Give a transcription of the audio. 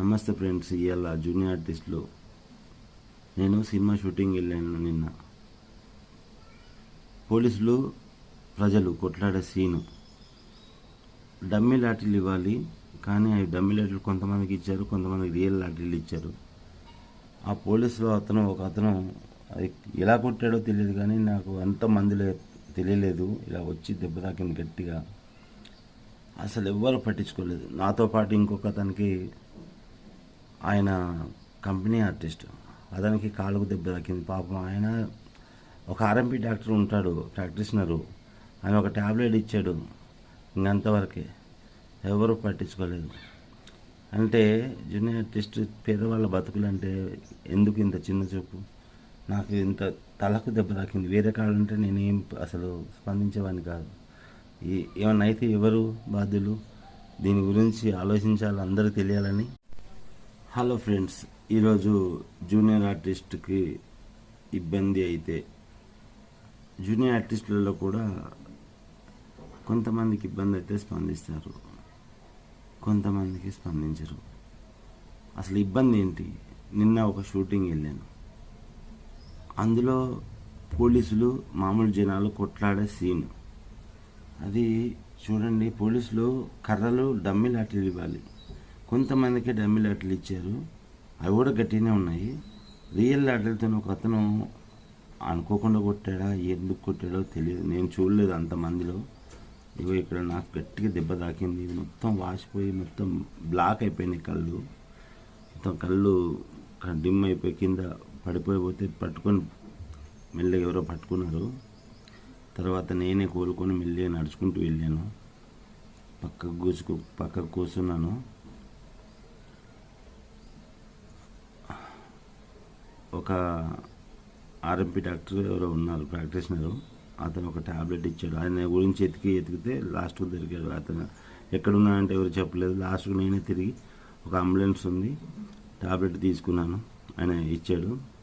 నమస్తే ఫ్రెండ్స్ ఇవాళ జూనియర్ ఆర్టిస్ట్లో. నేను సినిమా షూటింగ్ వెళ్ళాను నిన్న. పోలీసులు ప్రజలు కొట్లాడే సీను. డమ్మీ లాఠీలు ఇవ్వాలి కానీ అవి డమ్మీ లాఠీలు కొంతమందికి ఇచ్చారు కొంతమందికి రియల్ లాఠీలు ఇచ్చారు. ఆ పోలీసులో అతను ఒక అతను అది ఎలా కొట్టాడో తెలియదు కానీ నాకు అంత మందిలో తెలియలేదు. ఇలా వచ్చి దెబ్బ తాకింది గట్టిగా. అసలు ఎవ్వరు పట్టించుకోలేదు. నాతో పాటు ఇంకొక అతనికి ఆయన కంపెనీ ఆర్టిస్ట్. అతనికి కాలుకు దెబ్బ తాకింది పాపం ఆయన ఒక ఆర్ఎంపీ డాక్టర్ ఉంటాడు ప్రాక్టీషనరు. ఆయన ఒక ట్యాబ్లెట్ ఇచ్చాడు ఇంకంతవరకే. ఎవరు పట్టించుకోలేదు. అంటే జూనియర్ ఆర్టిస్ట్ పేదవాళ్ళ బతుకులు అంటే ఎందుకు ఇంత చిన్న చూపు? నాకు ఇంత తలకు దెబ్బ తాకింది. వేరే కాళ్ళంటే నేనేం అసలు స్పందించేవాడిని కాదు. ఏమైనా ఏమన్నా అయితే ఎవరు బాధ్యులు? దీని గురించి ఆలోచించాలి అందరూ తెలియాలని హలో ఫ్రెండ్స్ ఈరోజు జూనియర్ ఆర్టిస్ట్కి ఇబ్బంది అయితే జూనియర్ ఆర్టిస్టులలో కూడా కొంతమందికి ఇబ్బంది అయితే స్పందిస్తారు. కొంతమందికి స్పందించరు. అసలు ఇబ్బంది ఏంటి? నిన్న ఒక షూటింగ్ వెళ్ళాను. అందులో పోలీసులు మామూలు జనాలు కొట్లాడే సీన్. అది చూడండి పోలీసులు కర్రలు డమ్మి లాఠీలు ఇవ్వాలి. కొంతమందికి డమ్మి లాటలు ఇచ్చారు. అవి కూడా గట్టిగానే ఉన్నాయి. రియల్ లాటలతో ఒక అతను అనుకోకుండా కొట్టాడా? ఎందుకు కొట్టాడో తెలియదు. నేను చూడలేదు అంతమందిలో. ఇగో ఇక్కడ నాకు గట్టిగా దెబ్బ తాకింది. ఇది మొత్తం వాసిపోయి మొత్తం బ్లాక్ అయిపోయినాయి కళ్ళు. మొత్తం కళ్ళు డిమ్ అయిపోయి కింద పడిపోయిపోతే పట్టుకొని మెల్లగా ఎవరో పట్టుకున్నారు. తర్వాత నేనే కోలుకొని మెల్లిగా నడుచుకుంటూ వెళ్ళాను. పక్కకు కూసుకు పక్కకు కూర్చున్నాను. ఒక ఆర్ఎంపీ డాక్టర్ ఎవరో ఉన్నారు ప్రాక్టీషనరు. అతను ఒక ట్యాబ్లెట్ ఇచ్చాడు. ఆయన గురించి ఎతికి ఎతికితే లాస్ట్కు దొరికాడు. అతను ఎక్కడున్నా అంటే ఎవరు చెప్పలేదు. లాస్ట్కు నేనే తిరిగి ఒక అంబులెన్స్ ఉంది ట్యాబ్లెట్ తీసుకున్నాను. ఆయన ఇచ్చాడు.